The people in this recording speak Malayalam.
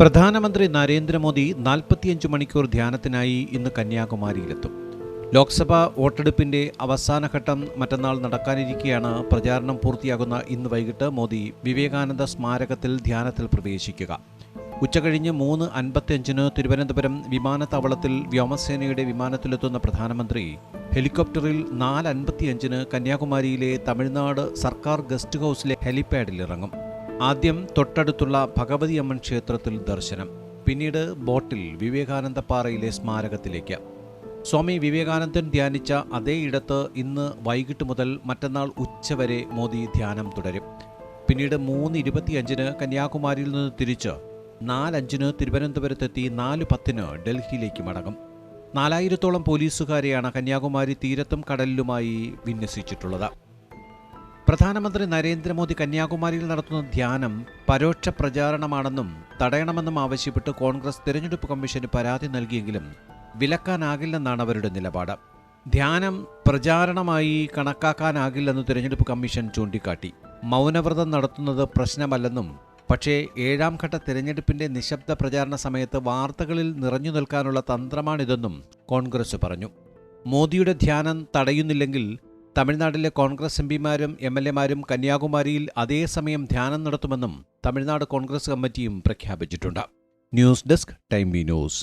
പ്രധാനമന്ത്രി നരേന്ദ്രമോദി നാൽപ്പത്തിയഞ്ച് മണിക്കൂർ ധ്യാനത്തിനായി ഇന്ന് കന്യാകുമാരിയിലെത്തും. ലോക്സഭാ വോട്ടെടുപ്പിന്റെ അവസാനഘട്ടം മറ്റന്നാൾ നടക്കാനിരിക്കെയാണ് പ്രചാരണം പൂർത്തിയാകുന്ന ഇന്ന് വൈകിട്ട് മോദി വിവേകാനന്ദ സ്മാരകത്തിൽ ധ്യാനത്തിൽ പ്രവേശിക്കുക. ഉച്ചകഴിഞ്ഞ് മൂന്ന് അൻപത്തിയഞ്ചിന് തിരുവനന്തപുരം വിമാനത്താവളത്തിൽ വ്യോമസേനയുടെ വിമാനത്തിലെത്തുന്ന പ്രധാനമന്ത്രി ഹെലികോപ്റ്ററിൽ നാല് അൻപത്തിയഞ്ചിന് കന്യാകുമാരിയിലെ തമിഴ്നാട് സർക്കാർ ഗസ്റ്റ് ഹൗസിലെ ഹെലിപാഡിൽ ഇറങ്ങും ആദ്യം തൊട്ടടുത്തുള്ള ഭഗവതി അമ്മൻ ക്ഷേത്രത്തിൽ ദർശനം പിന്നീട് ബോട്ടിൽ വിവേകാനന്ദപ്പാറയിലെ സ്മാരകത്തിലേക്ക്. സ്വാമി വിവേകാനന്ദൻ ധ്യാനിച്ച അതേ ഇടത്ത് ഇന്ന് വൈകിട്ട് മുതൽ മറ്റന്നാൾ ഉച്ചവരെ മോദി ധ്യാനം തുടരും. പിന്നീട് മൂന്ന് ഇരുപത്തിയഞ്ചിന് കന്യാകുമാരിയിൽ നിന്ന് തിരിച്ച് നാലഞ്ചിന് തിരുവനന്തപുരത്തെത്തി നാല് പത്തിന് ഡൽഹിയിലേക്ക് മടങ്ങും. നാലായിരത്തോളം പോലീസുകാരെയാണ് കന്യാകുമാരി തീരത്തും കടലിലുമായി വിന്യസിച്ചിട്ടുള്ളത്. പ്രധാനമന്ത്രി നരേന്ദ്രമോദി കന്യാകുമാരിയിൽ നടത്തുന്ന ധ്യാനം പരോക്ഷ പ്രചാരണമാണെന്നും തടയണമെന്നും ആവശ്യപ്പെട്ട് കോൺഗ്രസ് തിരഞ്ഞെടുപ്പ് കമ്മീഷന് പരാതി നൽകിയെങ്കിലും വിലക്കാനാകില്ലെന്നാണ് അവരുടെ നിലപാട്. ധ്യാനം പ്രചാരണമായി കണക്കാക്കാനാകില്ലെന്ന് തിരഞ്ഞെടുപ്പ് കമ്മീഷൻ ചൂണ്ടിക്കാട്ടി. മൗനവ്രതം നടത്തുന്നത് പ്രശ്നമല്ലെന്നും പക്ഷേ ഏഴാം ഘട്ട തിരഞ്ഞെടുപ്പിന്റെ നിശബ്ദ പ്രചാരണ സമയത്ത് വാർത്തകളിൽ നിറഞ്ഞു നിൽക്കാനുള്ള തന്ത്രമാണിതെന്നും കോൺഗ്രസ് പറഞ്ഞു. മോദിയുടെ ധ്യാനം തടയുന്നില്ലെങ്കിൽ തമിഴ്നാട്ടിലെ കോൺഗ്രസ് എം പിമാരും എം എൽ എമാരും കന്യാകുമാരിയിൽ അതേസമയം ധ്യാനം നടത്തുമെന്നും തമിഴ്നാട് കോൺഗ്രസ് കമ്മിറ്റിയും പ്രഖ്യാപിച്ചിട്ടുണ്ട്. News desk time V news.